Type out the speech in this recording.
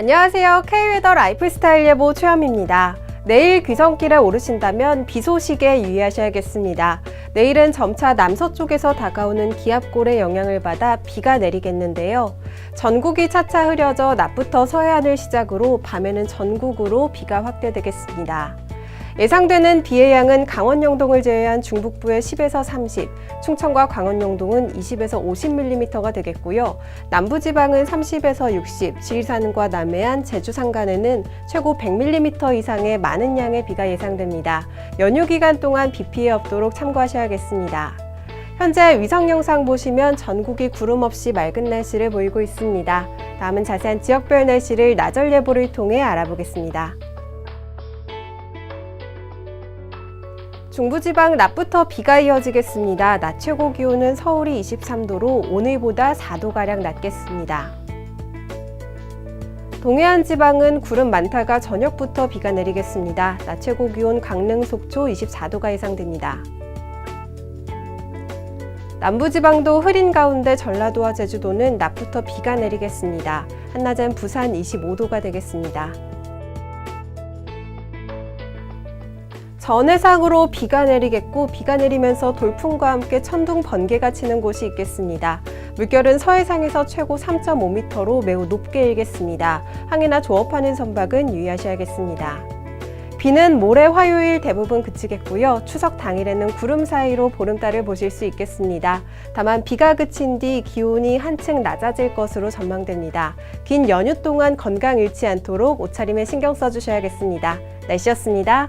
안녕하세요. K웨더 라이프스타일 예보 최현입니다. 내일 귀성길에 오르신다면 비 소식에 유의하셔야겠습니다. 내일은 점차 남서쪽에서 다가오는 기압골의 영향을 받아 비가 내리겠는데요. 전국이 차차 흐려져 낮부터 서해안을 시작으로 밤에는 전국으로 비가 확대되겠습니다. 예상되는 비의 양은 강원 영동을 제외한 중북부에 10에서 30, 충청과 강원 영동은 20에서 50mm가 되겠고요. 남부지방은 30에서 60, 지리산과 남해안, 제주 산간에는 최고 100mm 이상의 많은 양의 비가 예상됩니다. 연휴 기간 동안 비 피해 없도록 참고하셔야겠습니다. 현재 위성 영상 보시면 전국이 구름 없이 맑은 날씨를 보이고 있습니다. 다음은 자세한 지역별 날씨를 나절 예보를 통해 알아보겠습니다. 중부지방 낮부터 비가 이어지겠습니다. 낮 최고 기온은 서울이 23도로 오늘보다 4도가량 낮겠습니다. 동해안 지방은 구름 많다가 저녁부터 비가 내리겠습니다. 낮 최고 기온 강릉 속초 24도가 예상됩니다. 남부지방도 흐린 가운데 전라도와 제주도는 낮부터 비가 내리겠습니다. 한낮엔 부산 25도가 되겠습니다. 전해상으로 비가 내리겠고 비가 내리면서 돌풍과 함께 천둥 번개가 치는 곳이 있겠습니다. 물결은 서해상에서 최고 3.5m로 매우 높게 일겠습니다. 항해나 조업하는 선박은 유의하셔야겠습니다. 비는 모레 화요일 대부분 그치겠고요. 추석 당일에는 구름 사이로 보름달을 보실 수 있겠습니다. 다만 비가 그친 뒤 기온이 한층 낮아질 것으로 전망됩니다. 긴 연휴 동안 건강 잃지 않도록 옷차림에 신경 써주셔야겠습니다. 날씨였습니다.